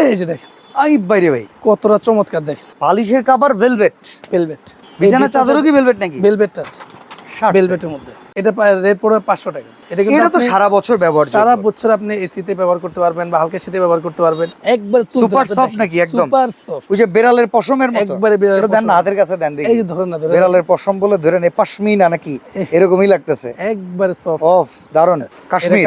এই যে দেখেন। আই বাইরে ভাই। কতটা চমৎকার দেখেন। পালিশের কাভার ভেলভেট ভেলভেট বিছানা চাদরও কি ভেলভেট নাকি? ভেলভেট আছে। Shirts ভেলভেটের মধ্যে। এটা রেট পড়বে পাঁচশো টাকা। এটা কিন্তু তো সারা বছর ব্যবহার সারা বছর আপনি এসিতে ব্যবহার করতে পারবেন বা হালকা শীতে ব্যবহার করতে পারবেন। একবার Super soft নাকি একদম? সুপার সফট ওই যে বেড়ালের পশমের মতো। একবারে এটা দেন না হাতের কাছে দেন দেখি। এই যে ধরেন না বেড়ালের পশম বলে ধরে নে পাশমিনা নাকি? এরকমই লাগতেছে। একবারে সফট অফ দারুণ কাশ্মীর।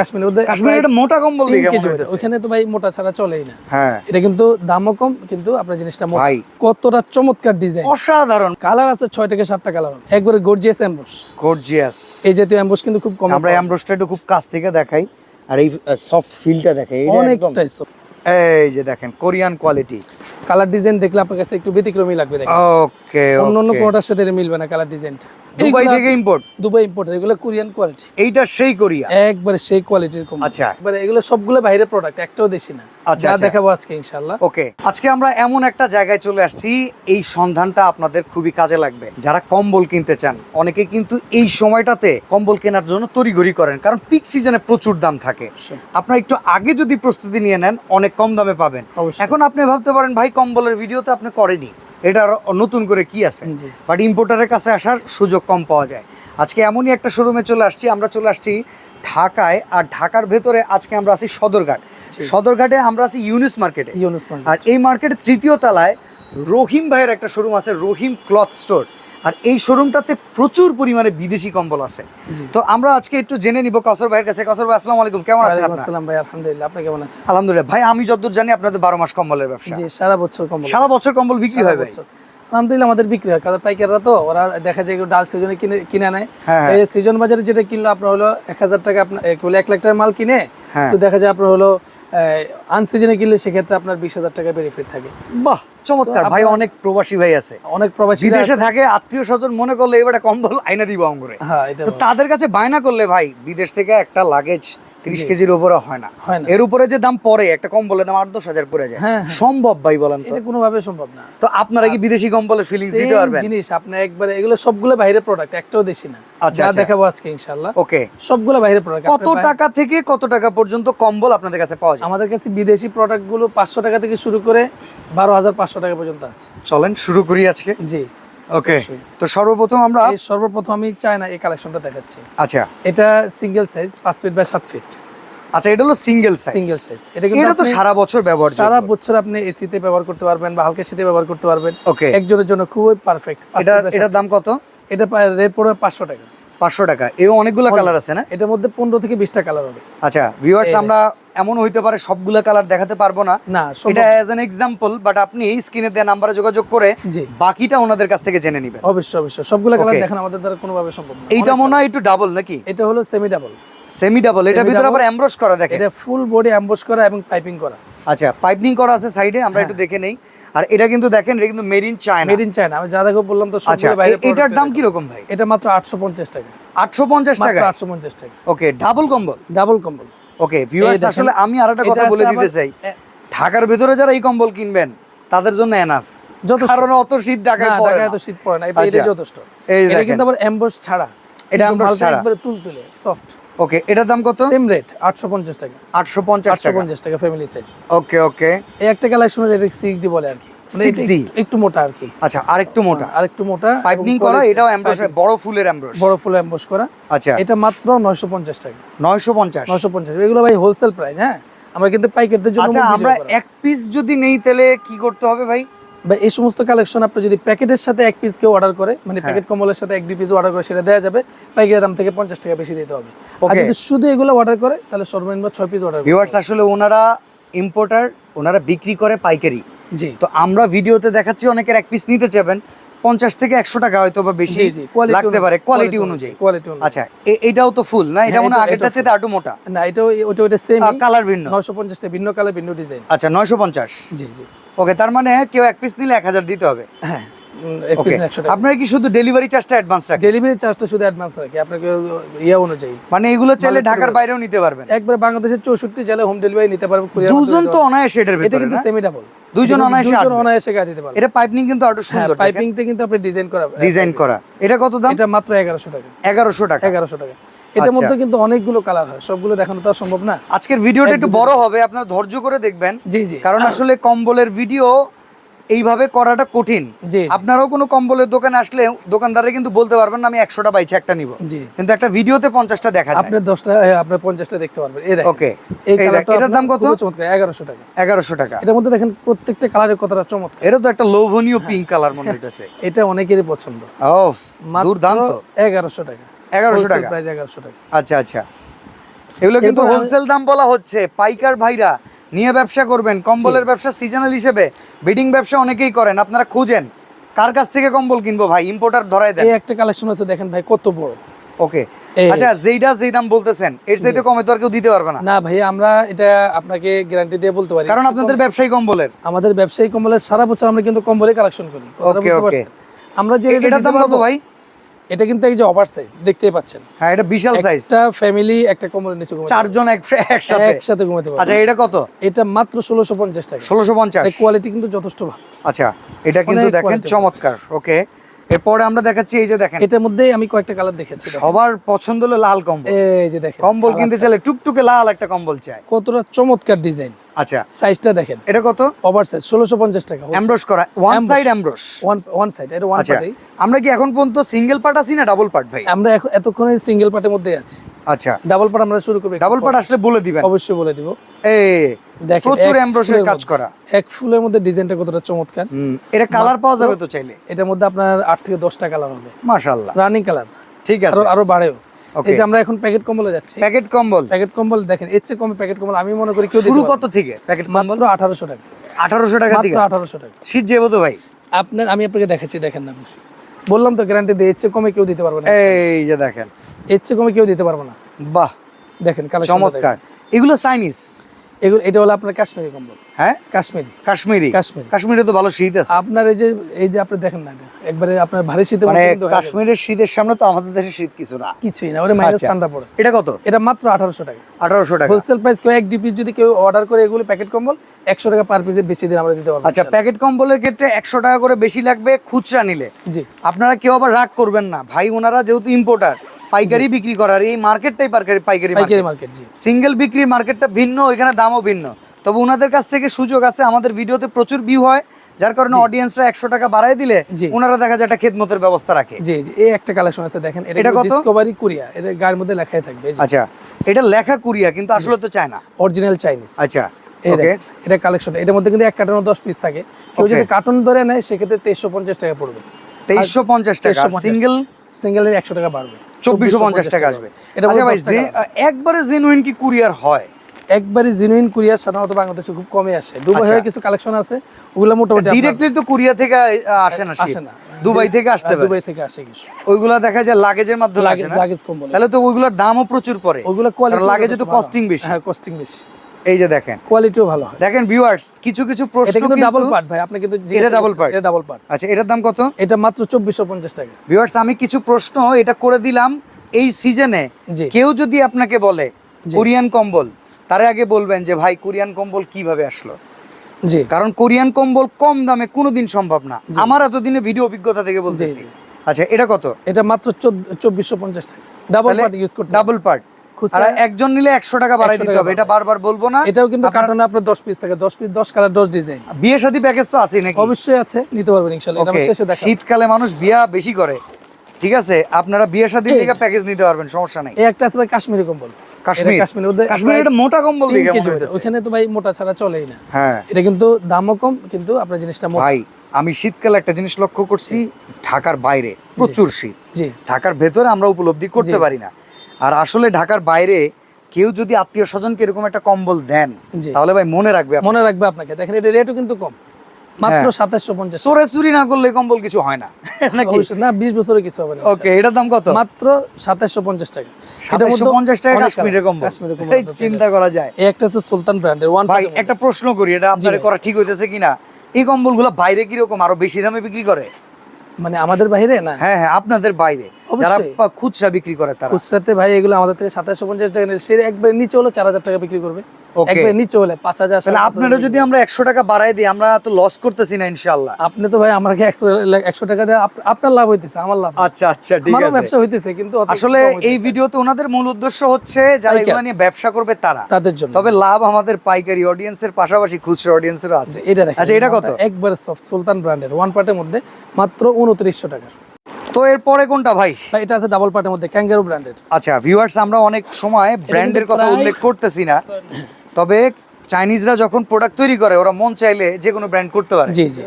কাশ্মীর এটা মোটা কম্বল দেখে মনে। ওখানে তো ভাই মোটা ছাড়া চলেই না। হ্যাঁ। এটা কিন্তু দামও কম কিন্তু আপনার জিনিসটা মোটা। ভাই। কতটা চমৎকার ডিজাইন। অসাধারণ। কালার আছে ছয় থেকে সাতটা কালার একবারে গর্জিয়াস অ্যাম্বুশ গর্জিয়াস এই জাতীয় অ্যাম্বুশ কিন্তু খুব কম আমরা অ্যাম্ব্রোসটা একটু খুব কাছ থেকে দেখাই আর এই সফট ফিলটা দেখাই। এই যে একদম। অনেকটাই এই যে দেখেন কোরিয়ান কোয়ালিটি কালার ডিজাইন দেখলে আপনার কাছে একটু ব্যতিক্রমী লাগবে দেখেন। ওকে অন্য অন্য কোনোটার সাথে এর মিলবে না কালার ডিজাইনটা দুবাই থেকে ইম্পোর্ট দুবাই ইম্পোর্ট এগুলো কোরিয়ান কোয়ালিটি এইটা সেই কোরিয়া একবারে সেই কোয়ালিটির কম আচ্ছা। একবারে এগুলো সবগুলো বাইরের প্রোডাক্ট একটাও দেশি না। আচ্ছা, যা আচ্ছা। দেখাবো আজকে ইনশাআল্লাহ। ওকে আজকে আমরা এমন একটা জায়গায় চলে আসছি এই সন্ধানটা আপনাদের খুবই কাজে লাগবে। যারা কম্বল কিনতে চান অনেকে কিন্তু এই সময়টাতে কম্বল কেনার জন্য তড়িঘড়ি করেন কারণ পিক সিজনে প্রচুর দাম থাকে। আপনারা একটু আগে যদি প্রস্তুতি নিয়ে নেন অনেক কম দামে পাবেন। এখন আপনি ভাবতে পারেন ভাই কম্বলের ভিডিও তো আপনি করেনি। এটা নতুন করে কি আছে? বাট ইম্পোর্টারের কাছে আসার সুযোগ কম পাওয়া যায়। আজকে এমনই একটা শোরুমে চলে আসছি আমরা চলে আসছি ঢাকায় আর ঢাকার ভেতরে আজকে আমরা আছি সদরঘাট। সদরঘাটে আমরা আছি ইউনিস মার্কেটে। ইউনিস মার্কেট। আর এই মার্কেটের তৃতীয় তলায় রহিম ভাইয়ের একটা শোরুম আছে রহিম ক্লথ স্টোর। আর এই শোরুমটাতে প্রচুর পরিমাণে বিদেশি কম্বল আছে। তো আমরা আজকে একটু জেনে নিব কাউসর ভাইয়ের কাছে। কাউসর ভাই আসসালামু আলাইকুম। কেমন আছেন আপনার? আসসালাম ভাই আলহামদুলিল্লাহ আপনি কেমন আছেন? আলহামদুলিল্লাহ। ভাই আমি যতদূর জানি আপনাদের বারো মাস কম্বলের ব্যবসা। জি সারা বছর কম সারা বছর কম্বল বিক্রি হয় ভাই। আলহামদুলিল্লাহ আমাদের বিক্রি হয়। কারণ পাইকাররা তো ওরা দেখা যায় ডাল সিজনে কিনে কিনে নেয়। হ্যাঁ, হ্যাঁ। এই সিজন বাজারে যেটা কিনলো আপনার হলো এক হাজার টাকা আপনার এক লাখ টাকার মাল কিনে। হ্যাঁ। তো দেখা যায় আপনার হলো আনসিজনে কিনলে সেক্ষেত্রে আপনার বিশ হাজার টাকা বেনিফিট থাকে। বাহ চমৎকার। ভাই অনেক প্রবাসী ভাই আছে। অনেক প্রবাসী বিদেশে থাকে আত্মীয় স্বজন মনে করলে এবারে কম্বল আইনা দিব অঙ্গরে হ্যাঁ তো তাদের কাছে বায়না করলে ভাই বিদেশ থেকে একটা লাগেজ তিরিশ কেজির উপরে হয় না। এর উপরে যে দাম পড়ে একটা কম্বলের দাম আট দশ হাজার পড়ে যায়। হ্যাঁ, হ্যাঁ। সম্ভব ভাই বলেন তো? কোনোভাবে সম্ভব না। তো আপনারা কি বিদেশি কম্বলের ফিলিংস দিতে পারবেন? জিনিস আপনি একবারে এগুলো সবগুলো বাইরের প্রোডাক্ট একটাও দেশি না। আচ্ছা, আচ্ছা। দেখাবো আজকে ইনশাআল্লাহ। ওকে। সবগুলো বাইরের প্রোডাক্ট কত টাকা থেকে কত টাকা পর্যন্ত কম্বল আপনাদের কাছে পাওয়া যায়? আমাদের কাছে বিদেশি প্রোডাক্টগুলো পাঁচশো টাকা থেকে শুরু করে বারো হাজার পাঁচশো টাকা পর্যন্ত আছে। চলেন শুরু করি আজকে। জি। ওকে তো সর্বপ্রথম আমরা সর্বপ্রথম আমি চায়না এই কালেকশনটা দেখাচ্ছি। আচ্ছা। এটা সিঙ্গেল সাইজ পাঁচ ফিট বাই সাত ফিট আচ্ছা এটা হলো সিঙ্গেল সাইজ সিঙ্গেল সাইজ এটা কিন্তু এটা তো সারা বছর ব্যবহার সারা বছর আপনি এসিতে ব্যবহার করতে পারবেন বা হালকা শীতে ব্যবহার করতে পারবেন। ওকে একজনের জন্য খুবই পারফেক্ট এটা এটার দাম কত? এটা রেট পড়বে পাঁচশো টাকা। পাঁচশো টাকা। এও অনেকগুলো কালার আছে না? এটার মধ্যে পনেরো থেকে বিশটা কালার হবে। আচ্ছা ভিউয়ার্স আমরা এমন হইতে পারে সবগুলা কালার দেখাতে পারব না। না এটা। অ্যাজ এন এক্সাম্পল বাট আপনি স্ক্রিনে দেওয়া নাম্বারে যোগাযোগ করে বাকিটা ওনাদের কাছ থেকে জেনে নেবেন। অবশ্যই অবশ্যই। সবগুলো কালার. দেখেন আমাদের দ্বারা কোনোভাবে সম্ভব না। এইটা মনে হয় একটু ডাবল নাকি? এটা হলো সেমি ডাবল সেমি ডাবল এটা ভিতরে আবার এমব্রস করা দেখেন। এটা ফুল বডি অ্যাম্বস করা এবং পাইপিং করা। আচ্ছা পাইপিং করা আছে সাইডে আমরা একটু দেখে নেই। আর এটা কিন্তু দেখেন এটা কিন্তু made in China made in China আমি যা দেখো বললাম তো আচ্ছা সবগুলো বাইরে এটার দাম কি রকম ভাই? এটা মাত্র আটশো পঞ্চাশ টাকা। আটশো পঞ্চাশ টাকা? মাত্র আটশো পঞ্চাশ টাকা। ওকে ডাবল কম্বল। ডাবল কম্বল। ওকে ভিউয়ার্স আসলে আমি আরেকটা কথা বলে দিতে চাই। ঢাকার ভেতরে যারা এই কম্বল কিনবেন তাদের জন্য এনাফ যথেষ্ট। কারণ অত শীত ঢাকায় পড়ে না। এত শীত পড়ে না এটা আচ্ছা। যথেষ্ট। এটা কিন্তু আবার এমবস ছাড়া। এটা মালটা ছাড়া। একবারে তুলতুলে সফট ওকে এটার দাম কত? সেম রেট আটশো পঞ্চাশ টাকা। আটশো পঞ্চাশ আটশো টাকা পঞ্চাশ টাকা ফ্যামিলি সাইজ ওকে ওকে এই একটা কালেকশন এটা সিক্স ডি বলে আর কি। 6D? একটু- মোটা আর কি। আচ্ছা আর একটু মোটা। আর একটু মোটা পাইপিং এবং করা এটাও এমব্রস বড় ফুলের বড় ফুল করা। আচ্ছা। এটা মাত্র নয়শো পঞ্চাশ টাকা। নয়শো পঞ্চাশ। নয়শো পঞ্চাশ। এগুলো ভাই হোলসেল প্রাইস হ্যাঁ? আমরা কিন্তু পাইকারদের জন্য আচ্ছা আমরা এক পিস যদি নেই তাহলে কি করতে হবে ভাই? বা এই সমস্ত কালেকশন আপনি যদি প্যাকেটের সাথে এক পিস কেউ অর্ডার করে মানে হ্যাঁ। প্যাকেট কম্বলের সাথে এক দুই পিস অর্ডার করে সেটা দেওয়া যাবে। পাইকারি দাম থেকে পঞ্চাশ টাকা বেশি দিতে হবে। আর যদি শুধু এগুলো অর্ডার করে তাহলে সর্বনিম্ন ছয় পিস অর্ডার ভিউয়ার্স আসলে ওনারা ইম্পোর্টার ওনারা বিক্রি করে পাইকারি। জি। তো আমরা ভিডিওতে দেখাচ্ছি অনেকের এক পিস নিতে চাবেন পঞ্চাশ থেকে একশো টাকা হয়তো বা বেশি লাগতে পারে কোয়ালিটি অনুযায়ী। কোয়ালিটি আচ্ছা এটাও তো ফুল না? এটা হ্যাঁ, মনে হয় আগেরটা চেয়ে আটু মোটা? না এটা ওটা ওটা সেম কালার ভিন্ন। নয়শো পঞ্চাশটা ভিন্ন কালার ভিন্ন ডিজাইন আচ্ছা নয়শো পঞ্চাশ। জি জি। ওকে তার মানে কেউ এক পিস নিলে এক হাজার দিতে হবে। হ্যাঁ। আপনারা কি শুধু ডেলিভারি চার্জটা অ্যাডভান্স রাখেন? ডেলিভারি চার্জটা শুধু অ্যাডভান্স রাখি। আপনাকে ইয়া অনুযায়ী। মানে এগুলো চাইলে ঢাকার বাইরেও নিতে পারবেন। একবার বাংলাদেশের চৌষট্টি জেলায় হোম ডেলিভারি নিতে পারবে courier মাধ্যমে দুজন তো অনায়াসে এটার এটা ভিতরে কিন্তু সেমি ডাবল দুজন অনায়াসে দুজন অনায়াসে গায়ে দিতে পারবে। এটা পাইপিং কিন্তু আরও হ্যাঁ সুন্দর কিন্তু আপনি ডিজাইন করা ডিজাইন করা। এটা কত দাম? এটা মাত্র এগারোশো টাকা। এগারোশো টাকা। এগারোশো টাকা। এটার আচ্ছা। মধ্যে কিন্তু অনেকগুলো কালার হয়। সবগুলো দেখানো তো সম্ভব না। আজকের ভিডিওটা একটু বড় হবে আপনারা ধৈর্য করে দেখবেন। জি জি। কারণ আসলে কম্বলের ভিডিও এইভাবে করাটা কঠিন। আপনারাও কোনো কম্বলের দোকানে আসলে দোকানদারে কিন্তু বলতে পারবেন না আমি একশোটা বাইছে একটা নিব। কিন্তু একটা ভিডিওতে পঞ্চাশটা দেখা যায়। আপনি দশটা আপনার পঞ্চাশটা দেখতে পারবেন। ওকে। এটার দাম কত? চমৎকার এগারোশো টাকা। এগারোশো টাকা। এটার মধ্যে দেখেন প্রত্যেকটা কালারের কতটা চমৎকার। এটা তো একটা লোভনীয় পিঙ্ক কালার মনে হইতেছে। এটা অনেকেরই পছন্দ। ওফ দুর্দান্ত। এগারোশো টাকা। এগারোশো টাকা। প্রাইস এগারোশো টাকা। আচ্ছা আচ্ছা। এগুলো কিন্তু হোলসেল দাম বলা হচ্ছে। পাইকার ভাইরা নিয়ে ব্যবসা করবেন কম্বলের ব্যবসা সিজনাল হিসেবে বিডিং ব্যবসা অনেকেই করেন আপনারা খুঁজেন। কার কাছ থেকে কম্বল কিনবো ভাই? ইম্পোর্টার ধরাই দেন। একটা কালেকশন আছে দেখেন ভাই কত বড়। ওকে। আচ্ছা যেইটা যেই দাম বলতেছেন এর চাইতে কমে তো আর কেউ দিতে পারবে না। না ভাই আমরা এটা আপনাকে গ্যারান্টি দিয়ে বলতে পারি। কারণ আপনাদের ব্যবসায়ী কম্বলের। আমাদের ব্যবসায়ী কম্বলের সারা বছর আমরা কিন্তু কম্বলে কালেকশন করি। okay. পারছেন? আমরা যে এটার দাম কত ভাই? এটা কিন্তু এই যে ওভার সাইজ দেখতেই পাচ্ছেন। হ্যাঁ এটা বিশাল সাইজ একটা ফ্যামিলি একটা কম্বলের নিচে ঘুমাতে চারজন একসাথে। একসাথে ঘুমাতে পারবে। আচ্ছা এটা কত? এটা মাত্র ষোলোশো পঞ্চাশ টাকা। ষোলোশো পঞ্চাশ। কোয়ালিটি কিন্তু যথেষ্ট ভালো। আচ্ছা এটা কিন্তু দেখেন চমৎকার। ওকে এরপরে আমরা দেখাচ্ছি এই যে দেখেন। এটার মধ্যে আমি কয়েকটা কালার দেখেছি। সবার পছন্দ হলো লাল কম্বল। এই যে দেখেন কম্বল কিনতে চাইলে টুকটুকে লাল একটা কম্বল চাই। কতটা চমৎকার ডিজাইন আচ্ছা। সাইজটা দেখেন। এটা কত? ওভার সাইজ ষোলোশো পঞ্চাশ টাকা এমব্রস করা one side emboss one one side এটা ওয়ান আচ্ছা আমরা কি এখন পর্যন্ত সিঙ্গেল পার্ট আছি না ডাবল পার্ট ভাই? আমরা এতক্ষণে সিঙ্গেল পার্টের মধ্যে আছি। আচ্ছা। ডাবল পার্ট আমরা শুরু করব ডাবল পার্ট আসলে বলে দিবেন। অবশ্যই বলে দিব। এই দেখেন প্রচুর এমব্রসের কাজ করা। এক ফুলের মধ্যে ডিজাইনটা কতটা চমৎকার। হুম এটা কালার পাওয়া যাবে তো চাইলে। এটার মধ্যে আপনার আট থেকে দশটা কালার হবে। মাশাআল্লাহ। রানিং কালার ঠিক আরও আছে। আরও বাড়েও। Okay. এই যে আমরা এখন প্যাকেট কম্বলে যাচ্ছি। প্যাকেট কম্বল? প্যাকেট কম্বল দেখেন এর চেয়ে কমে প্যাকেট কম্বল আমি মনে করি কেউ শুরু কত থেকে প্যাকেট কম্বল? মাত্র আঠারোশো টাকা। আঠারোশো টাকা থেকে? মাত্র আঠারোশো টাকা। শীত যাব তো ভাই আপনার আমি আপনাকে দেখাচ্ছি দেখেন না আপনি। বললাম তো গ্যারান্টি দিয়ে এর চেয়ে কমে কেউ দিতে পারবে না। এই যে দেখেন। এর চেয়ে কমে কেউ দিতে পারবে না। বাহ। দেখেন কালেকশন চমৎকার। এগুলো চাইনিজ এগুলো এটা হলো আপনার কাশ্মীরি কম্বল। হ্যাঁ? কাশ্মীরি। কাশ্মীরি? কাশ্মীরি। কাশ্মীরে তো ভালো শীত আছে। আপনার এই যে এই যে আপনি দেখেন না একবারে আপনার ভারী শীতে মানে কাশ্মীরের শীতের সামনে তো আমাদের দেশে শীত কিছু না। কিছুই না ওরে মাইনাস আচ্ছা। ঠান্ডা পড়ে। এটা কত? এটা মাত্র আঠারোশো টাকা। আঠারোশো টাকা। হোলসেল প্রাইস কেউ এক দু পিস যদি কেউ অর্ডার করে এগুলো প্যাকেট কম্বল একশো টাকা পার পিসের বেশি দিন আমরা দিতে পারব আচ্ছা প্যাকেট কম্বলের ক্ষেত্রে একশো টাকা করে বেশি লাগবে খুচরা নিলে। জি। আপনারা কেউ আবার রাগ করবেন না। ভাই ওনারা যেহেতু ইম্পোর্টার পাইকারি বিক্রি করার এই মার্কেটটাই পাইকারি পাইকারি মার্কেট। জি। সিঙ্গেল বিক্রির মার্কেটটা ভিন্ন এখানে দামও ভিন্ন। তবে ওনাদের কাছ থেকে সুযোগ আছে আমাদের ভিডিওতে প্রচুর ভিউ হয় যার কারণে অডিয়েন্সরা একশো টাকা বাড়ায় দিলে ওনারা দেখা যায় একটা খেদমতের ব্যবস্থা রাখে। জি জি এই একটা কালেকশন আছে দেখেন এটা কত? ডিসকভারি কোরিয়া এটা গায়ের মধ্যে লেখাই থাকবে আচ্ছা এটা লেখা কুরিয়া কিন্তু আসলে তো চায়না অরিজিনাল চাইনিজ আচ্ছা এটা কালেকশন এটার মধ্যে কিন্তু এক কার্টনে দশ পিস থাকে। কেউ যদি কার্টন ধরে নেয় সেক্ষেত্রে তেইশশো পঞ্চাশ টাকা পড়বে। তেইশশো পঞ্চাশ টাকা 2350 সিঙ্গেল সিঙ্গেলের একশো টাকা বাড়বে। চব্বিশশো পঞ্চাশ টাকা আসবে। আচ্ছা ভাই যে- একবারে জেনুইন কি কুরিয়ার হয়? একবারে জেনুইন কুরিয়ার সাধারণত বাংলাদেশে খুব কমে আসে। দুবাই আচ্ছা। হয়ে কিছু কালেকশন আছে ওগুলো মোটামুটি ডিরেক্টলি তো কুরিয়া থেকে আসে না আসে না। দুবাই থেকে আসতে হ্যাঁ, পারে। দুবাই থেকে আসে কিছু। ওইগুলা দেখা যায় লাগেজের মাধ্যমে আসে না। লাগেজ কম বলে। তাহলে তো ওইগুলোর দামও প্রচুর পড়ে। ওগুলো কোয়ালিটি লাগেজে তো কস্টিং বেশি। হ্যাঁ কস্টিং বেশি। এই যে দেখেন। কোয়ালিটিও ভালো হয়। দেখেন ভিউয়ার্স কিছু কিছু প্রশ্ন এটা কিন্তু ডাবল পার্ট ভাই আপনি কিন্তু এটা করছেন, part? এটা ডাবল পার্ট আচ্ছা এটার দাম কত? এটা মাত্র চব্বিশশো পঞ্চাশ টাকা। ভিউয়ার্স আমি কিছু প্রশ্ন এটা করে দিলাম এই সিজনে কেউ যদি আপনাকে বলে কোরিয়ান কম্বল তার আগে বলবেন যে ভাই কোরিয়ান কম্বল কীভাবে আসলো? জি। কারণ কোরিয়ান কম্বল কম দামে কোনোদিন সম্ভব না। আমার এতদিনে ভিডিও অভিজ্ঞতা থেকে বলতেছি। আচ্ছা এটা কত? এটা মাত্র চব্বিশশো পঞ্চাশ টাকা। ডাবল পার্ট ইউজ করতে ডাবল পার্ট আর একজন নিলে একশো টাকা বাড়াই দিতে হবে এটা বারবার বলব না। এটাও কিন্তু আপনার- কার্টনে আপনার দশ পিস থাকে দশ পিস দশ কালার দশ ডিজাইন বিয়ে শাদী প্যাকেজ তো আছে নাকি? অবশ্যই আছে নিতে পারবেন ইনশাল্লাহ এটা শেষে দেখা। শীতকালে মানুষ বিয়া বেশি করে ঠিক আছে? আপনারা বিয়ে শাদীর প্যাকেজ নিতে পারবেন সমস্যা নাই। এই একটা আছে ভাই কাশ্মীরি কম্বল। কাশ্মীর। এটা কাশ্মীর এটা মোটা কম্বল মনে হইতেছে। ওখানে তো ভাই মোটা ছাড়া চলেই না। হ্যাঁ। এটা কিন্তু দামও কম কিন্তু আপনার জিনিসটা মোটা। ভাই আমি শীতকালে একটা জিনিস লক্ষ্য করছি ঢাকার বাইরে প্রচুর শীত। ঢাকার ভেতরে আমরা উপলব্ধি করতে পারি না। আর আসলে ঢাকার বাইরে কেউ যদি আত্মীয় স্বজনকে এরকম একটা কম্বল দেন তাহলে ভাই মনে রাখবে মনে রাখবে আপনাকে। দেখেন এটা রেটও কিন্তু কম। মাত্র হ্যাঁ। সাতাশশো পঞ্চাশ। চোরে চুরি না করলে কম্বল কিছু হয় না নাকি? না বিশ বছরের কিছু হবে না। ওকে এটার দাম কত? মাত্র সাতাশশো পঞ্চাশ টাকা। সাতাশশো পঞ্চাশ টাকা কাশ্মীরের কম্বল। চিন্তা করা যায়। একটা হচ্ছে সুলতান ব্র্যান্ডের ওয়ান ভাই একটা প্রশ্ন করি এটা আপনার করা ঠিক হইতেছে কিনা? এই কম্বলগুলো বাইরে কীরকম? আরও বেশি দামে বিক্রি করে? মানে আমাদের বাইরে না? হ্যাঁ হ্যাঁ আপনাদের বাইরে। যারা খুচরা বিক্রি করে তারা। খুচরাতে ভাই এগুলো আমাদের থেকে সাতাশশো পঞ্চাশ টাকা সে একবারে নিচে হলে চার হাজার টাকা বিক্রি করবে. একবারে নিচে হলে পাঁচ হাজার তাহলে আপনারা যদি আমরা একশো টাকা বাড়াই দিই আমরা তো লস করতেছি না ইনশাল্লাহ আপনি তো ভাই আমাকে একশো টাকা আপনার লাভ হইতেছে আমার লাভ। আচ্ছা আচ্ছা ঠিক আছে। ব্যবসা হইতেছে কিন্তু আসলে এই। ভিডিওতে ওনাদের মূল উদ্দেশ্য হচ্ছে যারা। এগুলো নিয়ে ব্যবসা করবে তারা। তাদের জন্য। তবে লাভ আমাদের পাইকারি অডিয়েন্সের পাশাপাশি খুচরা অডিয়েন্সেরও আছে। এটা আচ্ছা এটা কত? একবারে সফট সুলতান ব্র্যান্ডের ওয়ান পার্টের মধ্যে মাত্র উনত্রিশশো টাকা। তো এরপরে কোনটা ভাই? ভাই এটা আছে ডাবল পার্টের মধ্যে ক্যাঙ্গারো ব্র্যান্ডের আচ্ছা ভিউয়ার্স আমরা অনেক সময় ব্র্যান্ডের কথা উল্লেখ করতেছি না। তবে চাইনিজরা যখন প্রোডাক্ট তৈরি করে ওরা মন চাইলে যে কোনো ব্র্যান্ড করতে পারে। জি জি।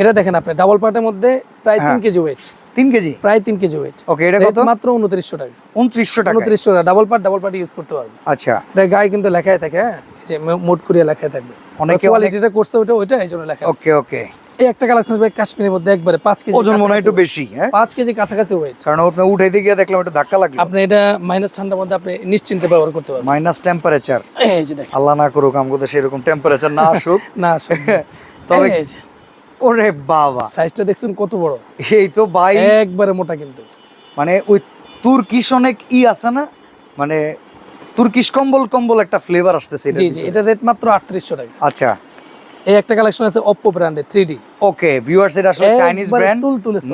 এটা দেখেন আপনি ডাবল পার্টের মধ্যে প্রায় তিন হ্যাঁ। কেজি ওয়েট তিন কেজি? প্রায় তিন কেজি ওয়েট ওকে এটা কত? মাত্র উনত্রিশশো টাকা। উনত্রিশশো টাকা। উনত্রিশশো টাকা double part double part use করতে পারবে আচ্ছা। এটা গায়ে কিন্তু লেখাই থাকে হ্যাঁ? যে মোট করিয়া লেখাই থাকবে। অনেকে কোয়ালিটিটা করছে ওটা ওইটা এই জন্য লেখা ওকে ওকে এই একটা কালেকশন ভাই কাশ্মীরের মধ্যে একবারে পাঁচ কেজি ওজন মনে হয় একটু বেশি হ্যাঁ? weight। কেজি কাছাকাছি ওয়েট কারণ ওটা উঠাইতে গিয়ে দেখলাম একটু ধাক্কা লাগল। আপনি এটা মাইনাস ঠান্ডার মধ্যে আপনি নিশ্চিন্তে ব্যবহার করতে পারবেন। মাইনাস টেম্পারেচার এই যে দেখেন। আল্লাহ না করুক আমাদের সেরকম টেম্পারেচার না আসুক। না তবে তবে ওরে বাবা। সাইজটা দেখছেন কত বড়? এই তো ভাই। একবারে মোটা কিন্তু। মানে ওই তুর্কিশ অনেক ই আছে না? মানে তুর্কিশ কম্বল কম্বল একটা ফ্লেভার আসতেছে এটার জি জি এটা রেট মাত্র টাকা। আচ্ছা। এই একটা কালেকশন আছে অপ্পো ব্র্যান্ডের থ্রি ডি ওকে ভিউয়ার্স এটা আসলে চাইনিজ ব্র্যান্ড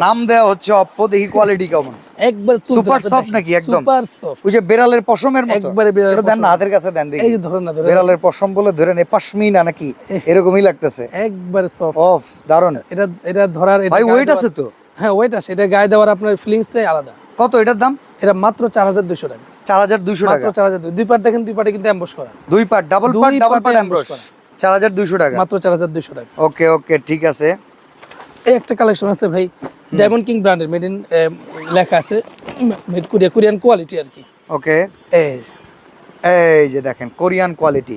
নাম দেওয়া হচ্ছে অপ্পো দেখি কোয়ালিটি কেমন। একবার Super soft নাকি একদম? সুপার সফট ওই যে বেড়ালের পশমের মতো। একবারে বিড়ালের এটা দেন না হাতের কাছে দেন দেখি। এই ধরেন না ধরেন। বেড়ালের পশম বলে ধরে নে পাশমিনা নাকি? এরকমই লাগতেছে। একবারে সফট অফ দারুণ এটা এটা ধরার এটা ভাই ওয়েট আছে তো? হ্যাঁ ওয়েট আছে। এটা গায়ে দেওয়ার আপনার ফিলিংসটাই আলাদা। কত এটার দাম? এটা মাত্র চার হাজার দুশো টাকা। চার হাজার দুইশো টাকা। মাত্র চার হাজার দুই। পার্ট দেখেন দুই পার্টে কিন্তু অ্যাম্বস করা। দুই পার্ট ডাবল পার্ট ডাবল পার্টে ambush অ্যাম্ব্রোস চার হাজার দুইশো টাকা। মাত্র চার হাজার দুশো টাকা। ওকে ওকে ঠিক আছে। এই একটা কালেকশন আছে ভাই ডায়মন্ড কিং ব্র্যান্ডের মেড ইন লেখা আছে মেড কোরিয়া কোরিয়ান কোয়ালিটি আর কি। ওকে। এই এই যে দেখেন কোরিয়ান কোয়ালিটি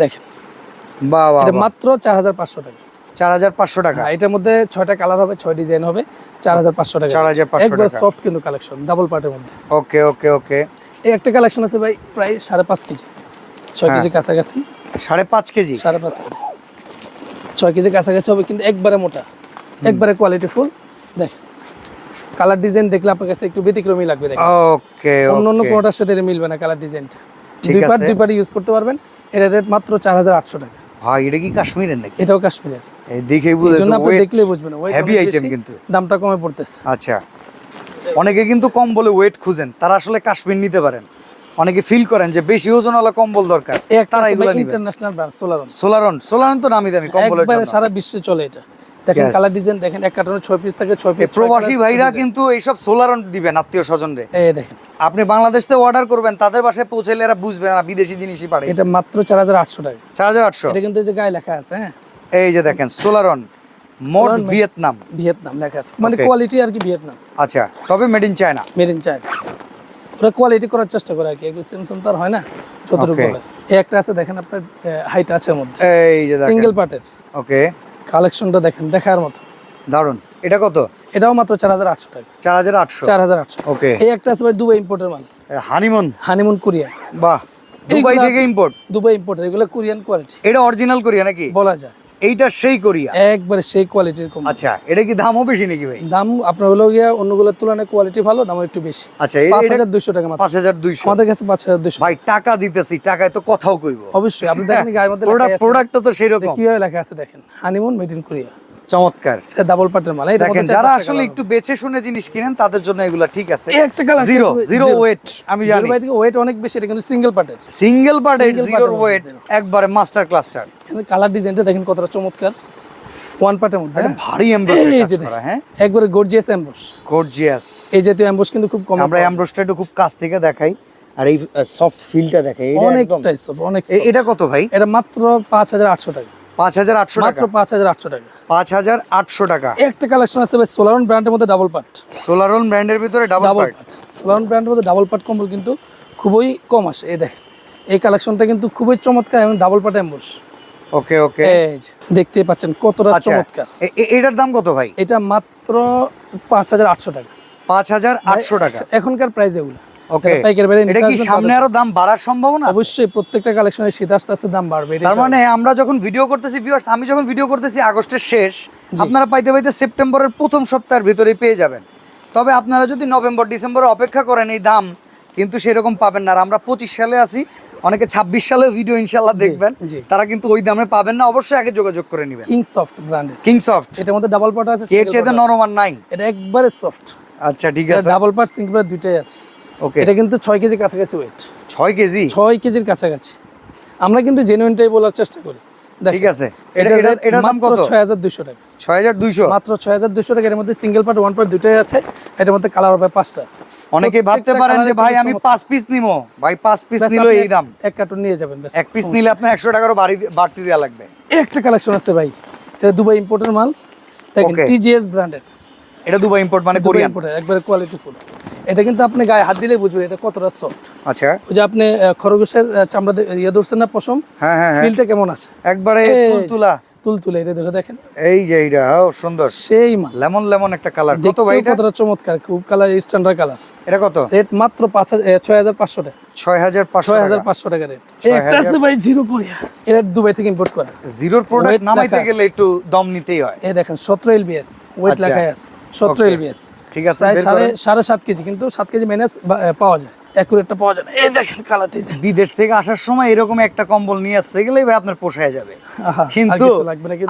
দেখেন। বাহ বাহ এটা মাত্র চার হাজার পাঁচশো টাকা। চার হাজার পাঁচশো টাকা। হ্যাঁ, এটার মধ্যে ছয়টা কালার হবে ছয় ডিজাইন হবে চার হাজার পাঁচশো টাকা। 4,500 একবার টাকা। সফট কিন্তু কালেকশন ডাবল পার্টের মধ্যে। ওকে ওকে ওকে। এই একটা কালেকশন আছে ভাই প্রায় সাড়ে পাঁচ কেজি। ছয় হ্যাঁ। কেজি কাছাকাছি। সাড়ে পাঁচ কেজি? সাড়ে পাঁচ কেজি। ছয় কেজি কাছাকাছি হবে কিন্তু একবারে মোটা। একবারে কোয়ালিটি ফুল দেখেন। কালার ডিজাইন দেখলে আপনার কাছে একটু ব্যতিক্রমী লাগবে দেখেন। ওকে অন্য অন্য কোনোটার সাথে মিলবে না কালার ডিজাইনটা দুই আছে। দুই পার্ট ইউজ করতে পারবেন। এর রেট মাত্র চার হাজার আটশো টাকা। ভাই এটা কি কাশ্মীরের নাকি? এটাও কাশ্মীরের। দেখেই এই বুঝে জন্য আপনি দেখলে বুঝবেন হেভি আইটেম কিন্তু। দামটা কমে পড়তেছে। আচ্ছা। অনেকে কিন্তু কম্বলে ওয়েট খুঁজেন তারা আসলে কাশ্মীর নিতে পারেন। অনেকে ফিল করেন যে বেশি ওজন ওজনওয়ালা কম্বল দরকার। তারা এগুলো নিবে। ইন্টারন্যাশনাল ব্র্যান্ড সোলারন সোলারন সোলারন তো নামি দামি কম্বলের একবারে জন্য। সারা বিশ্বে চলে এটা। দেখেন কালার ডিজাইন দেখেন এক কার্টনে ছয় পিস থাকে ছয় এই পিস প্রবাসী ভাইরা কিন্তু এইসব সোলারন দিবেন আত্মীয় স্বজনরে। এই দেখেন। আপনি বাংলাদেশ থেকে অর্ডার করবেন তাদের বাসায় পৌঁছাইলে এরা বুঝবে না বিদেশি জিনিসই পারে এটা মাত্র চার হাজার আটশো টাকা। চার হাজার আটশো? এটা কিন্তু এই যে গায়ে লেখা আছে হ্যাঁ? এই যে দেখেন সোলারন মোড ভিয়েতনাম। ভিয়েতনাম লেখা আছে। মানে কোয়ালিটি আর কি ভিয়েতনাম। আচ্ছা তবে made in China made in China ওরা কোয়ালিটি করার চেষ্টা করে আর কি এগুলো সেম সেম তো আর হয় না যতটুকু হয় এই একটা আছে দেখেন আপনার হাইট আছে এর মধ্যে। এই যে সিঙ্গেল পার্টের ওকে কালেকশনটা দেখেন দেখার মতো। দারুণ এটা কত? এটাও মাত্র চার হাজার আটশো টাকা। চার হাজার আটশো? চার হাজার আটশো। ওকে এই একটা আছে ভাই দুবাই ইম্পোর্টের মাল। হানিমুন হানিমুন কোরিয়া বাহ। দুবাই থেকে ইম্পোর্ট দুবাই ইম্পোর্ট এগুলো কোরিয়ান কোয়ালিটি এটা অরিজিনাল কোরিয়া নাকি? বলা যায়। এইটা সেই কোরিয়া? একবারে সেই কোয়ালিটির কম আচ্ছা এটা কি দামও বেশি নাকি ভাই? দাম আপনার হলো গিয়া অন্যগুলোর তুলনায় কোয়ালিটি ভালো দামও একটু বেশি। আচ্ছা পাঁচ হাজার দুশো টাকা মাত্র। পাঁচ হাজার দুইশো। আমাদের কাছে পাঁচ হাজার দুশো ভাই টাকা দিতেছি টাকায় তো কথাও কইবো। অবশ্যই আপনি দেখেন গায়ের মধ্যে প্রোডাক্ট তো সেই রকম। কীভাবে লেখা আছে দেখেন? হানিমুন মেড ইন কোরিয়া চমৎকার। এটা ডাবল পার্টের মাল এটা দেখেন যারা আসলে একটু বেছে শুনে জিনিস কিনেন তাদের জন্য এগুলা ঠিক আছে। একটা কালার জিরো জিরো ওয়েট আমি জানি। ওয়েট অনেক বেশি এটা কিন্তু সিঙ্গেল পার্টের সিঙ্গেল পার্ট জিরো ওয়েট। একবারে মাস্টার ক্লাস্টার কালার ডিজাইনটা দেখেন কতটা চমৎকার। ওয়ান পার্টের মধ্যে হ্যাঁ? ভারী করা হ্যাঁ? একবারে গর্জিয়াস এমবস গর্জিয়াস এই জাতীয় এমবস কিন্তু খুব কম আমরা এমব্রয়ডারি একটু খুব কাছ থেকে দেখাই আর এই সফট ফিলটা একদম অনেকটাই soft, অনেক এটা কত ভাই? এটা মাত্র পাঁচ হাজার আটশো টাকা। পাঁচ হাজার আটশো মাত্র পাঁচ হাজার আটশো টাকা। পাঁচ হাজার আটশো টাকা। একটা কালেকশন আছে ভাই সোলারন ব্র্যান্ডের মধ্যে ডাবল পার্ট সোলারন ব্র্যান্ডের ভিতরে ডাবল পার্ট সোলারন ব্র্যান্ডের মধ্যে ডাবল পার্ট কম্বল কিন্তু খুবই কম আসে এই দেখেন। এই কালেকশনটা কিন্তু খুবই চমৎকার এবং ডাবল পার্ট ওকে ওকে। পাচ্ছেন কতটা আচ্ছা চমৎকার। এটার দাম কত ভাই? এটা মাত্র পাঁচ হাজার আটশো টাকা। পাঁচ হাজার আটশো টাকা। এখনকার প্রাইস এগুলো। ওকে। যারা পাইকারি বাড়ি নিতে এটা কি সামনে আরও দাম বাড়ার সম্ভাবনা অবশ্যই প্রত্যেকটা কালেকশনের শীত আস্তে আস্তে দাম বাড়বে তার মানে আমরা যখন ভিডিও করতেছি ভিউয়ার্স আমি যখন ভিডিও করতেছি আগস্টের শেষ আপনারা পাইতে পাইতে সেপ্টেম্বরের প্রথম সপ্তাহের ভিতরেই পেয়ে যাবেন। তবে আপনারা যদি নভেম্বর ডিসেম্বরে অপেক্ষা করেন এই দাম কিন্তু সেরকম পাবেন না। আর আমরা পঁচিশ সালে আছি অনেকে ছাব্বিশ সালে ভিডিও ইনশাল্লাহ দেখবেন তারা কিন্তু ওই দামে পাবেন না। অবশ্যই আগে যোগাযোগ করে নেবেন। কিং সফট ব্র্যান্ডের কিং সফট এটার মধ্যে ডাবল পার্ট আছে এর চেয়ে নরম আর নাই। এটা একবারে সফট আচ্ছা ঠিক আছে। ডাবল পার্ট সিঙ্গেল পার্ট দুইটাই আছে। ওকে এটা কিন্তু ছয় কেজি কাছাকাছি ওয়েট ছয় কেজি? ছয় কেজির কাছাকাছি। আমরা কিন্তু জেনুইনটাই বলার চেষ্টা করি। ঠিক আছে। এটা এটা দাম কত? টাকা। মাত্র এর মধ্যে সিঙ্গেল পার্ট দুটোই আছে। এটার মধ্যে কালার হবে পাঁচটা। অনেকে ভাবতে পারেন যে ভাই আমি পিস ভাই পাঁচ পিস নিল এই দাম। এক কার্টুন নিয়ে যাবেন এক পিস নিলে আপনার একশো টাকারও বাড়ি বাড়তি দেওয়া লাগবে। একটা কালেকশন আছে ভাই। এটা দুবাই ইম্পোর্টের মাল। দেখেন. টিজিএস ব্র্যান্ডের এটা দুবাই ইম্পোর্ট মানে কোরিয়ান। ইম্পোর্টের একবারে কোয়ালিটি ফুল এটা কিন্তু আপনি গায়ে হাত দিলে বুঝবেন এটা কতটা সফট আচ্ছা। ওই যে আপনি খরগোশের চামড়া দিয়ে- ইয়ে ধরছেন না পশম? হ্যাঁ হ্যাঁ হ্যাঁ। ফিলটা কেমন আছে? একবারে। তুলতুলা। তুল তুলে এটা দেখে দেখেন। এই যে এইটা ও সুন্দর। সেই মাল লেমন লেমন একটা কালার কত ভাই এটা? কতটা চমৎকার খুব কালার স্ট্যান্ডার্ড কালার এটা কত? রেট মাত্র পাঁচ হাজার ছয় হাজার পাঁচশো টাকা। ছয় হাজার পাঁচশো ছয় হাজার পাঁচশো টাকা রেট একটা আছে ভাই জিরো কোরিয়া এটা দুবাই থেকে ইম্পোর্ট করা। জিরোর প্রোডাক্ট নামাইতে গেলে একটু দম নিতেই হয়। এই দেখেন সতেরো এলবিএস ওয়েট। লেখাই আছে। সতেরো Okay. এলবিএস ঠিক আছে সাড়ে সাত কেজি কিন্তু সাত কেজি মেনেস পাওয়া যায়। অ্যাকুরেটটা পাওয়া যায় এই দেখেন কালার ডিজাইন বিদেশ থেকে আসার সময় এরকম একটা কম্বল নিয়ে আসতে গেলেই ভাই আপনার পোষায় যাবে। কিন্তু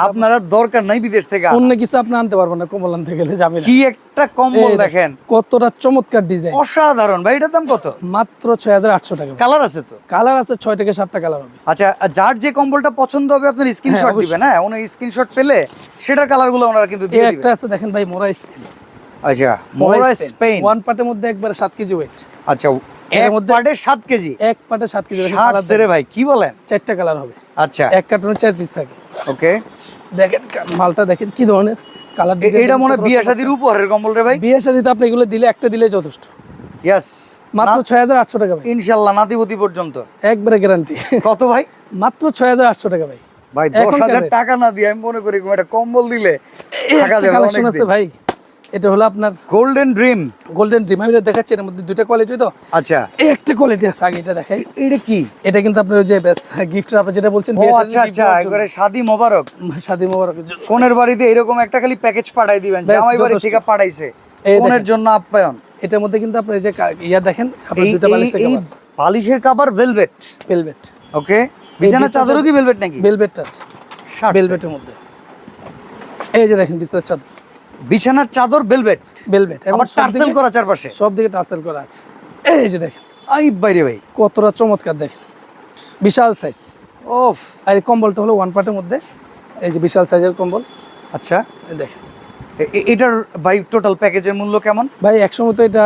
আপনার দরকার নাই বিদেশ থেকে অন্য কিছু আপনি আনতে পারবেন না কমল আনতে গেলে যাবে কি একটা কম্বল দেখেন কতটা চমৎকার ডিজাইন অসাধারণ। ভাই এটার দাম কত? মাত্র ছয় হাজার আটশো টাকা। কালার আছে তো? কালার আছে ছয় থেকে সাতটা কালার হবে। আচ্ছা যার যে কম্বলটা পছন্দ হবে আপনার স্ক্রিনশট অবশ্যই। দিবেন হ্যাঁ? ওনার স্ক্রিনশট পেলে সেটার কালারগুলো ওনারা কিন্তু একটা আছে দেখেন ভাই মোরা স্পেন আচ্ছা মোরা স্পেন ওয়ান পার্টের মধ্যে একবারে সাত কেজি ওয়েট আচ্ছা এক পার্টে সাত কেজি? এক পার্টে সাত কেজি দেখেন ষাট কালার সেরে ভাই কি বলেন? চারটা কালার হবে। আচ্ছা। এক কার্টুনে চার পিস থাকে। ওকে দেখেন মালটা দেখেন কি ধরনের? কালার এটা মনে বিয়ে শাদির উপহারের কম্বল রে ভাই। বিয়ে সাথে আপনি এগুলো দিলে একটা দিলে যথেষ্ট। ইয়াস মাত্র ছয় হাজার আটশো টাকা ভাই। ইনশাল্লাহ নাতিপতি পর্যন্ত। একবারে গ্যারান্টি কত ভাই? মাত্র ছয় হাজার আটশো টাকা ভাই। ভাই দশ এখনকার হাজার rate। টাকা না দিয়ে আমি মনে করি একটা কম্বল দিলে থাকা যাবে কালেকশন অনেক আছে ভাই। এটা হলো আপনার গোল্ডেন ড্রিম গোল্ডেন ড্রিম আমি দেখাচ্ছি এর মধ্যে দুটো কোয়ালিটি তো। আচ্ছা। একটা কোয়ালিটি আছে আগে এটা দেখাই। এটা কি? এটা কিন্তু আপনার ওই যে বেশ গিফট আপনি যেটা বলছেন ও আচ্ছা আচ্ছা একবারে শাদি মোবারক। শাদি মোবারকের জন্য কোনের বাড়িতে এরকম একটা খালি প্যাকেজ পাঠাই দিবেন জামাই বাড়ি। থেকে পাঠাইছে। কোনের জন্য আপ্যায়ন। এটার মধ্যে কিন্তু আপনার এই যে ইয়া দেখেন আপনি দুটো বালিশের এই কভার বালিশের কাবার ভেলভেট ভেলভেট ওকে বিছানার বিছানার চাদরও কি ভেলভেট নাকি? ভেলভেট টাচ ভেলভেটের মধ্যে। এই যে দেখেন বিস্তার চাদর। বিছানার চাদর ভেলভেট এবং আবার টার্সেল করা চারপাশে। সব দিকে টার্সেল করা আছে। এই যে দেখেন। আই বাইরে ভাই। কতটা চমৎকার দেখেন। বিশাল সাইজ ওফ। আর এই কম্বলটা হলো ওয়ান পার্টের মধ্যে। এই যে বিশাল সাইজের কম্বল। আচ্ছা। এই দেখেন। এটার ভাই টোটাল প্যাকেজের মূল্য কেমন? ভাই একসময় তো এটা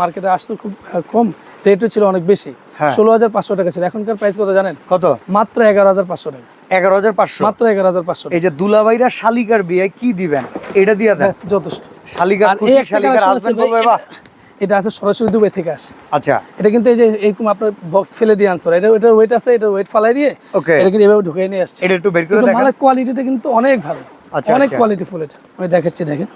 মার্কেটে আসতো খুব কম। রেটও ছিল অনেক বেশি। হ্যাঁ। ষোলো হাজার পাঁচশো টাকা ছিল। এখনকার প্রাইস কত জানেন? কত? মাত্র এগারো হাজার পাঁচশো টাকা। এগারো হাজার পাঁচশো। মাত্র এগারো হাজার পাঁচশো এই যে দুলাভাইরা শালিকার বিয়ে কি দিবেন? এটা দিয়া দেন। যথেষ্ট। শালিকা খুশি শালিকার হাজবেন্ড বলবে বাহ! এটা আছে সরাসরি দুবাই থেকে আসে। আচ্ছা। এটা কিন্তু এই যে এরকম আপনার বক্স ফেলে দিয়ে আনসার এটা এটার ওয়েট আছে এটার ওয়েট ফালাই দিয়ে ওকে এটা কিন্তু এভাবে ঢুকিয়ে নিয়ে আসছে। এটা একটু বের করে দেখেন। মালের কোয়ালিটিটা কিন্তু অনেক ভালো। আচ্ছা, অনেক আচ্ছা। কোয়ালিটি ফুল এটা। আমি দেখাচ্ছি দেখেন।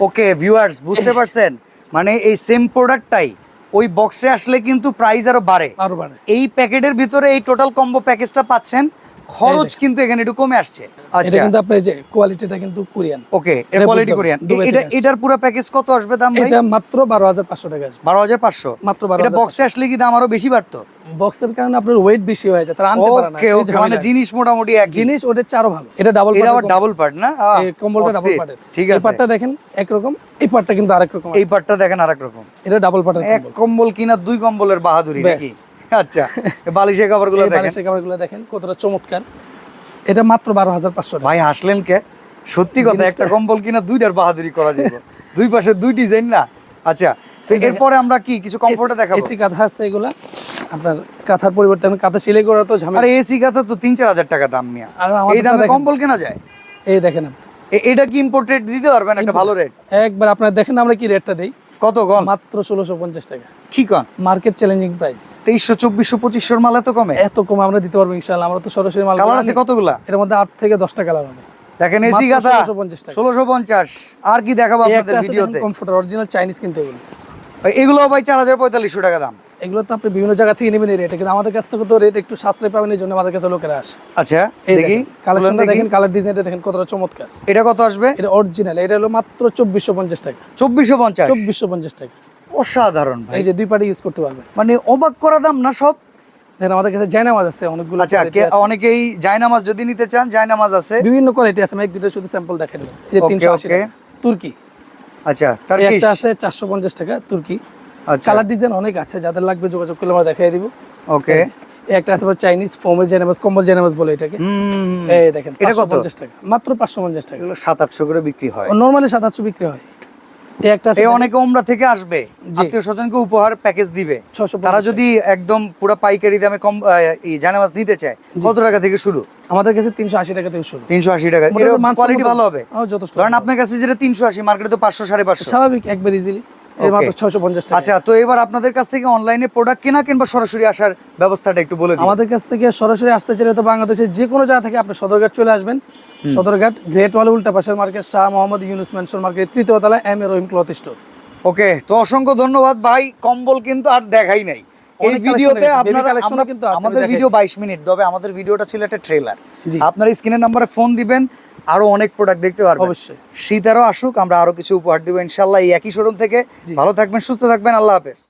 ওকে ভিউয়ার্স বুঝতে পারছেন? মানে এই সেম প্রোডাক্টটাই ওই বক্সে আসলে কিন্তু প্রাইস আরও বাড়ে। আরও বাড়ে। এই প্যাকেটের ভিতরে এই টোটাল কম্বো প্যাকেজটা পাচ্ছেন খরচ কিন্তু এখানে একটু কমে আসছে। এটা আচ্ছা। কিন্তু আপনার যে কোয়ালিটিটা কিন্তু কোরিয়ান ওকে এর কোয়ালিটি কোরিয়ান এটা এটার পুরো প্যাকেজ কত আসবে দাম ভাই? এটা মাত্র বারো হাজার পাঁচশো টাকা আসবে। বারো হাজার পাঁচশো? মাত্র বারো এটা বক্সে আসলে কি দাম আরও বেশি বাড়তো? বক্সের কারণে আপনার ওয়েট বেশি হয়ে যায় তারা আনতে পারে না। ওকে ওকে মানে জিনিস মোটামুটি এক জিনিস ওটা চারও ভালো। এটা ডাবল এটা আবার ডাবল পার্ট না? এই কম্বলটা ডাবল। পার্টের ঠিক এই আছে। পার্টটা দেখেন একরকম। এই পার্টটা কিন্তু আরেক রকম এই পার্টটা দেখেন আরেক রকম। এটা ডাবল পার্টের এক কম্বল কিনা দুই কম্বলের বাহাদুরি নাকি? আচ্ছা বালিশের কাপড়গুলো দেখেন। কাভারগুলো দেখেন কতটা চমৎকার। এটা মাত্র বারো হাজার পাঁচশো ভাই হাসলেন কে? সত্যি কথা একটা কম্বল কিনা দুইটার বাহাদুরি করা যাবে। দুই পাশে দুই ডিজাইন না? আচ্ছা তো এরপরে আমরা কি কিছু কমফোর্টে দেখাবো? এসি কাঁথা আছে এগুলা। আপনার কাঁথার পরিবর্তে কাঁথা সিলাই করা তো ঝামেলা। আরে এসি কাতা তো তিন চার হাজার টাকা দাম নিয়া আর এই দামে কম্বল কেনা যায়? এই দেখেন আপনি। এটা কি ইম্পোর্টেড দিতে পারবেন? একটা ভালো রেট একবার আপনার দেখেন আমরা কি রেটটা দেই? কত কম মাত্র ষোলোশো পঞ্চাশ টাকা। কি কন? Market challenging price. তেইশশো চব্বিশশো পঁচিশশোর মাল এত কমে? এত কম আমরা দিতে পারব ইনশাআল্লাহ আমরা তো সরাসরি মাল কালার আছে কতগুলা? এর মধ্যে আট থেকে দশটা কালার হবে। দেখেন এসি মাত্র 1650 টাকা। ষোলোশো পঞ্চাশ। আর কি দেখাবো আপনাদের ভিডিওতে? কমফোর্টার অরিজিনাল চাইনিজ কিনতে এগুলো। এগুলো ভাই চার হাজার পঁয়তাল্লিশশো টাকা দাম। এগুলো তো আপনি বিভিন্ন জায়গা থেকে নেবেন এই রেটে কিন্তু আমাদের কাছ থেকে তো রেট একটু সাশ্রয় পাবেন এই জন্য আমাদের কাছে লোকেরা আসে। আচ্ছা দেখি দেখেন কালেকশনটা দেখেন কালার ডিজাইনটা দেখেন কতটা চমৎকার। এটা কত আসবে? এটা অরিজিনাল এটা হলো মাত্র চব্বিশশো পঞ্চাশ টাকা। চব্বিশশো পঞ্চাশ। চব্বিশশো পঞ্চাশ টাকা। অসাধারণ ভাই। এই যে দুই পার্টি ইউজ করতে পারবেন মানে অবাক করা দাম না সব? দেখেন আমাদের কাছে জায়নামাজ আছে অনেকগুলো আচ্ছা কে- অনেকেই জায়নামাজ যদি নিতে চান জায়নামাজ আছে। বিভিন্ন কোয়ালিটি আছে আমি এক দুটো শুধু স্যাম্পল দেখেন এই যে Okay, তিনশো আশি okay. টাকা। তুর্কি। আচ্ছা টার্কিশ একটা আছে চারশো পঞ্চাশ টাকা তুর্কি। আচ্ছা। কালার ডিজাইন অনেক আছে যাদের লাগবে যোগাযোগ করলে আমরা দেখাই দিব। ওকে একটা আছে চাইনিজ ফোমের জেনামাজ কম্বল জেনামাজ বলে এটাকে। এই দেখেন এটা এটা কত? পঞ্চাশ টাকা মাত্র পাঁচশো পঞ্চাশ টাকা। এগুলো সাত আটশো করে বিক্রি হয়। নর্মালি সাত আটশো বিক্রি হয়। এই একটা আছে এই অনেকে ওমরা থেকে আসবে আত্মীয় স্বজনকে উপহার প্যাকেজ দিবে। তারা যদি একদম পুরো পাইকারি দামে কম আহ, নিতে চায় কত টাকা থেকে শুরু? আমাদের কাছে তিনশো আশি টাকা থেকে শুরু। তিনশো আশি টাকা এর কোয়ালিটি ভালো হবে। যথেষ্ট। ধরেন আপনার কাছে যেটা তিনশো আশি মার্কেটে তো পাঁচশো সাড়ে পাঁচশো। স্বাভাবিক একবার ইজিলি আচ্ছা তো এবার আপনাদের কাছ থেকে অনলাইনে প্রোডাক্ট কেনা কিংবা সরাসরি আসার ব্যবস্থাটা একটু বলে আমাদের কাছ থেকে সরাসরি আসতে চাইলে তো বাংলাদেশের যে কোনো জায়গা থেকে আপনি সদরঘাট চলে আসবেন। সদরঘাট গ্রেট ওয়াল উল্টা পাশের market Shah Mohammad Yunus mansion market তৃতীয় তলা M A Rahim cloth store okay তো অসংখ্য ধন্যবাদ ভাই কম্বল কিন্তু আর দেখাই নাই। এই ভিডিওতে আপনারা আমাদের ভিডিও বাইশ মিনিট তবে আমাদের ভিডিওটা ছিল একটা ট্রেলার। আপনার স্ক্রিনের নাম্বারে ফোন দিবেন আরও অনেক প্রোডাক্ট দেখতে পারবেন। অবশ্যই। শীত আরও আসুক আমরা আরও কিছু উপহার দিব ইনশাল্লাহ এই একই শোরুম থেকে। ভালো থাকবেন সুস্থ থাকবেন আল্লাহ হাফেজ।